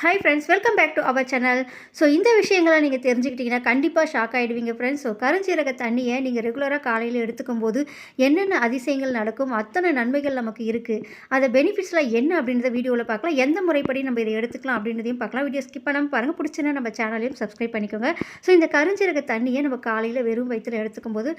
Hi friends welcome back to our channel so இந்த விஷயங்களை நீங்கள் தெரிஞ்சுக்கிட்டிங்கன்னா கண்டிப்பாக ஷாக் ஆகிடுவீங்க ஃப்ரெண்ட்ஸ் ஸோ கருஞ்சீரக தண்ணியை நீங்கள் ரெகுலராக காலையில் எடுத்துக்கும் போது என்னென்ன அதிசயங்கள் நடக்கும் அத்தனை நன்மைகள் நமக்கு இருக்குது அதை பெனிஃபிட்ஸ்லாம் என்ன அப்படின்றத வீடியோவில் பார்க்கலாம். எந்த முறைப்படி நம்ம இதை எடுத்துக்கலாம் அப்படின்றதையும் பார்க்கலாம். வீடியோ ஸ்கிப் பண்ணாமல் பாருங்கள் பிடிச்சினா நம்ம சேனலையும் சப்ஸ்கிரைப் பண்ணிக்கோங்க. ஸோ இந்த கருஞ்சீரக தண்ணியை நம்ம காலையில் வெறும் வயிற்றில் எடுத்துக்கும் போது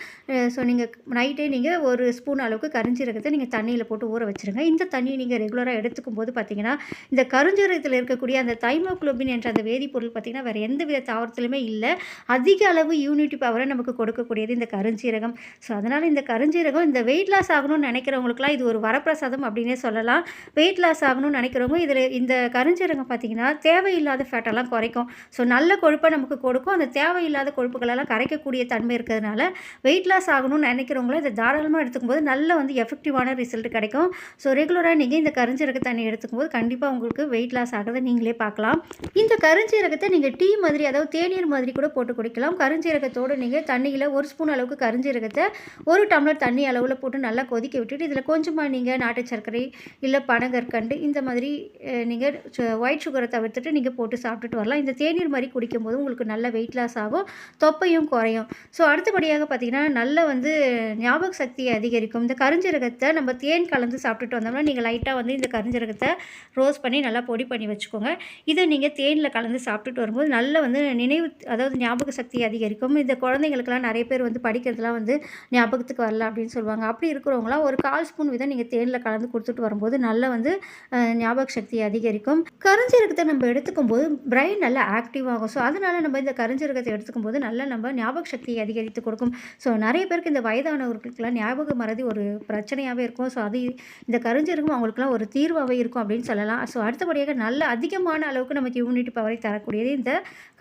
ஸோ நீங்கள் நைட்டே நீங்கள் ஒரு ஸ்பூன் அளவுக்கு கருஞ்சீரகத்தை நீங்கள் தண்ணியில் போட்டு ஊற வச்சுருங்க. இந்த தண்ணியை நீங்கள் ரெகுலராக எடுத்துக்கும் போது பார்த்தீங்கன்னா இந்த கருஞ்சீரகத்தில் இருக்கக்கூடிய அந்த தைமோக்ளோபின் என்ற அந்த வேதிப்பொருள் பார்த்திங்கன்னா வேறு எந்த வித தாவரத்துலையுமே இல்லை. அதிக அளவு யூனிட்டி பவரை நமக்கு கொடுக்கக்கூடியது இந்த கருஞ்சீரகம். ஸோ அதனால் இந்த கருஞ்சீரகம் இந்த வெயிட் லாஸ் ஆகணும்னு நினைக்கிறவங்களுக்குலாம் இது ஒரு வரப்பிரசாதம் அப்படின்னே சொல்லலாம். வெயிட் லாஸ் ஆகணும்னு நினைக்கிறவங்க இதில் இந்த கருஞ்சீரகம் பார்த்திங்கன்னா தேவையில்லாத ஃபேட்டெல்லாம் குறைக்கும். ஸோ நல்ல கொழுப்பை நமக்கு கொடுக்கும். அந்த தேவையில்லாத கொழுப்புகளெல்லாம் கரைக்கக்கூடிய தன்மை இருக்கிறதுனால வெயிட் லாஸ் ஆகணும்னு நினைக்கிறவங்களும் இதை தாராளமாக எடுத்துக்கும் போது நல்ல வந்து எஃபெக்டிவான ரிசல்ட் கிடைக்கும். ஸோ ரெகுலராக நீங்கள் இந்த கருஞ்சீரக தண்ணி எடுத்துக்கும் போது கண்டிப்பாக உங்களுக்கு வெயிட் லாஸ் ஆகிறத நீங்களே பார்க்கலாம். இந்த கருஞ்சீரகத்தை நீங்கள் டீ மாதிரி அதாவது தேநீர் மாதிரி கூட போட்டு குடிக்கலாம். கருஞ்சீரகத்தோடு நீங்கள் தண்ணியில் ஒரு ஸ்பூன் அளவுக்கு கருஞ்சீரகத்தை ஒரு டம்ளர் தண்ணி அளவில் போட்டு நல்லா கொதிக்க விட்டுட்டு இதில் கொஞ்சமாக நீங்கள் நாட்டு சர்க்கரை இல்லை பனங்கற்கண்டு இந்த மாதிரி நீங்கள் ஒயிட் சுகரை தவிர்த்துட்டு நீங்கள் போட்டு சாப்பிட்டுட்டு வரலாம். இந்த தேநீர் மாதிரி குடிக்கும்போது உங்களுக்கு நல்ல வெயிட் லாஸ் ஆகும் தொப்பையும் குறையும். ஸோ அடுத்தபடியாக பார்த்தீங்கன்னா நல்ல வந்து ஞாபக சக்தியை அதிகரிக்கும். இந்த கருஞ்சீரகத்தை நம்ம தேன் கலந்து சாப்பிட்டுட்டு வந்தோம்னா நீங்கள் லைட்டாக வந்து இந்த கருஞ்சீரகத்தை ரோஸ் பண்ணி நல்லா பொடி பண்ணி வச்சுக்கோங்க. இதை நீங்கள் தேனில் கலந்து சாப்பிட்டுட்டு வரும்போது நல்ல வந்து நினைவு அதாவது ஞாபக சக்தி அதிகரிக்கும். இந்த குழந்தைங்களுக்கெல்லாம் நிறைய பேர் வந்து படிக்கிறதுலாம் வந்து ஞாபகத்துக்கு வரல அப்படின்னு சொல்லுவாங்க. அப்படி இருக்கிறவங்களாம் ஒரு கால் ஸ்பூன் விதம் நீங்கள் தேனில் கலந்து கொடுத்துட்டு வரும்போது நல்ல வந்து ஞாபக சக்தி அதிகரிக்கும். கருஞ்சீரகத்தை நம்ம எடுத்துக்கும் போது பிரெயின் நல்லா ஆக்டிவ் ஆகும். ஸோ அதனால் நம்ம இந்த கருஞ்சீரகத்தை எடுத்துக்கும் போது நல்லா நம்ம ஞாபக சக்தியை அதிகரித்து கொடுக்கும். ஸோ நிறைய பேருக்கு இந்த வயதானவர்களுக்கெல்லாம் ஞாபக மறதி ஒரு பிரச்சனையாகவே இருக்கும். ஸோ அது இந்த கருஞ்சீரகம் அவங்களுக்குலாம் ஒரு தீர்வாகவே இருக்கும் அப்படின்னு சொல்லலாம். ஸோ அடுத்தபடியாக நல்ல அதிகமான அளவுக்கு நமக்கு இம்யூனிட்டி பவரை தரக்கூடியது இந்த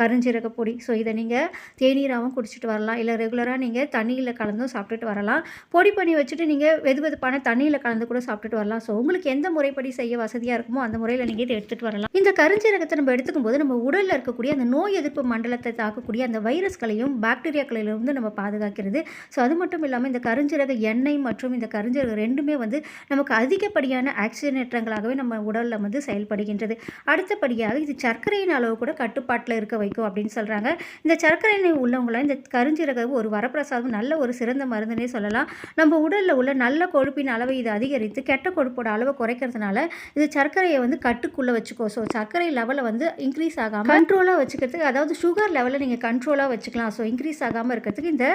கருஞ்சீரக பொடி. ஸோ இதை நீங்கள் தேநீராகவும் குடிச்சிட்டு வரலாம். இல்லை ரெகுலராக நீங்கள் தண்ணியில் கலந்தும் சாப்பிட்டுட்டு வரலாம். பொடி பண்ணி வச்சுட்டு நீங்கள் வெது வெதுப்பான தண்ணியில் கலந்து கூட சாப்பிட்டுட்டு வரலாம். ஸோ உங்களுக்கு எந்த முறைப்படி செய்ய வசதியாக இருக்குமோ அந்த முறையில் நீங்கள் இதை எடுத்துகிட்டு வரலாம். இந்த கருஞ்சீரகத்தை நம்ம எடுத்துக்கும் போது நம்ம உடலில் இருக்கக்கூடிய அந்த நோய் எதிர்ப்பு மண்டலத்தை தாக்கக்கூடிய அந்த வைரஸ்களையும் பாக்டீரியாக்களிலிருந்து நம்ம பாதுகாக்கிறது. ஸோ அது மட்டும் இல்லாமல் இந்த கருஞ்சீரக எண்ணெய் மற்றும் இந்த கருஞ்சீரகம் ரெண்டுமே வந்து நமக்கு அதிகப்படியான ஆக்சிஜனேற்றங்களாகவே நம்ம உடலில் வந்து செயல்படுகின்றது. அடுத்த அடுத்தபடியாக இது சர்க்கரையின் அளவு கூட கட்டுப்பாட்டில் இருக்க வைக்கும் அப்படின்னு சொல்கிறாங்க இந்த சர்க்கரை நோய் உள்ளவங்களாம் இந்த கருஞ்சீரகம் ஒரு வரப்பிரசாதம் நல்ல ஒரு சிறந்த மருந்துனே சொல்லலாம். நம்ம உடலில் உள்ள நல்ல கொழுப்பின் அளவை இது அதிகரித்து கெட்ட கொழுப்போட அளவை குறைக்கிறதுனால இது சர்க்கரையை வந்து கட்டுக்குள்ளே வச்சுக்கோ. ஸோ சர்க்கரை லெவலை வந்து இன்க்ரீஸ் ஆகாமல் கண்ட்ரோலாக வச்சுக்கிறதுக்கு அதாவது சுகர் லெவலை நீங்கள் கண்ட்ரோலாக வச்சுக்கலாம். ஸோ இன்க்ரீஸ் ஆகாமல் இருக்கிறதுக்கு இந்த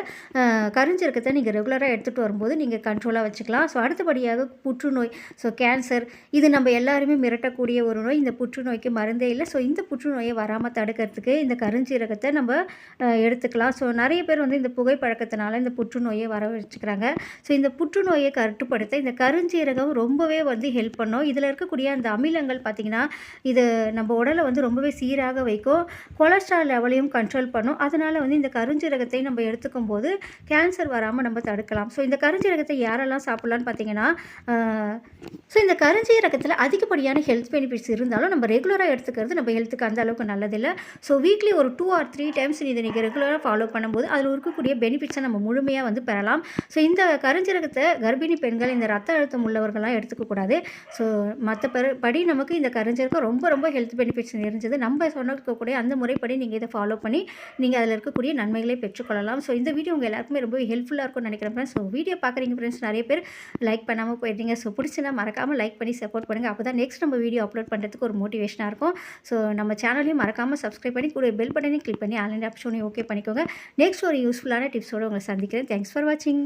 கருஞ்சீரகத்தை நீங்கள் ரெகுலராக எடுத்துகிட்டு வரும்போது நீங்கள் கண்ட்ரோலாக வச்சுக்கலாம். ஸோ அடுத்தபடியாக புற்றுநோய் ஸோ கேன்சர் இது நம்ம எல்லாருமே மிரட்டக்கூடிய ஒரு நோய். இந்த புற்றுநோய்க்கு மருந்தே இல்லை. ஸோ இந்த புற்றுநோயை வராமல் தடுக்கிறதுக்கு இந்த கருஞ்சீரகத்தை நம்ம எடுத்துக்கலாம். ஸோ நிறைய பேர் வந்து இந்த புகைப்பழக்கத்தினால இந்த புற்றுநோயை வர வச்சுக்கிறாங்க ஸோ இந்த புற்றுநோயை கட்டுப்படுத்த இந்த கருஞ்சீரகம் ரொம்பவே வந்து ஹெல்ப் பண்ணும். இதில் இருக்கக்கூடிய அந்த அமிலங்கள் பார்த்திங்கன்னா இது நம்ம உடலை வந்து ரொம்பவே சீராக வைக்கும். கொலஸ்ட்ரால் லெவலையும் கண்ட்ரோல் பண்ணும். அதனால் வந்து இந்த கருஞ்சீரகத்தை நம்ம எடுத்துக்கும் போது கேன்சர் வராமல் நம்ம தடுக்கலாம். ஸோ இந்த கருஞ்சீரகத்தை யாரெல்லாம் சாப்பிட்லான்னு பார்த்தீங்கன்னா ஸோ இந்த கருஞ்சீரகத்தில் அதிகப்படியான ஹெல்த் பெனிஃபிட்ஸ் இருந்தாலும் நம்ம ரெகுலராக எடுத்துக்கிறது. நம்ம ஹெல்த்துக்கு அந்த அளவுக்கு நல்லதில்லை. ஸோ வீக்லி ஒரு டூ ஆர் த்ரீ டைம்ஸ் இதை நீங்கள் ரெகுலராக ஃபாலோ பண்ணும்போது அதில் இருக்கக்கூடிய பெனிஃபிட்ஸை நம்ம முழுமையாக வந்து பெறலாம். ஸோ இந்த கருஞ்சீரகத்தை கர்ப்பிணி பெண்கள் இந்த ரத்த அழுத்தம் உள்ளவர்கள்லாம் எடுத்துக்கக்கூடாது ஸோ மற்ற படி நமக்கு இந்த கருஞ்சீரகம் ரொம்ப ரொம்ப ஹெல்த் பெனிஃபிட்ஸ் நிறைஞ்சது. நம்ம சொன்னக்கூடிய அந்த முறைப்படி நீங்கள் இதை ஃபாலோ பண்ணி நீங்கள் அதில் இருக்கக்கூடிய நன்மைகளை பெற்றுக்கொள்ளலாம். ஸோ இந்த வீடியோ உங்கள் எல்லாருக்குமே ரொம்ப ஹெல்ப்ஃபுல்லாக இருக்கும்னு நினைக்கிறேன் ஃப்ரெண்ட்ஸ் ஸோ வீடியோ பார்க்குறீங்க ஃப்ரெண்ட்ஸ் நிறைய பேர் லைக் பண்ணாமல் போயிடுறீங்க. ஸோ பிடிச்சினா மறக்காமல் லைக் பண்ணி சப்போர்ட் பண்ணுங்கள் அப்போ தான் நெக்ஸ்ட் நம்ம வீடியோ அப்லோட் பண்ணுறதுக்கு ஒரு மோட்டிவேஷனாக இருக்கும். இருக்கும். ஸோ நம்ம சேனலையும் மறக்காமல் சப்ஸ்கிரைப் பண்ணி கூட பெல் பட்டனையும் கிளிக் பண்ணி ஆன்லைன் ஆப்ஷனையும் ஓகே பண்ணிக்கோங்க. நெக்ஸ்ட் ஒரு யூஸ்ஃபுல்லான டிப்ஸோடு உங்களை சந்திக்கிறேன். தேங்க்ஸ் ஃபார் வாட்சிங்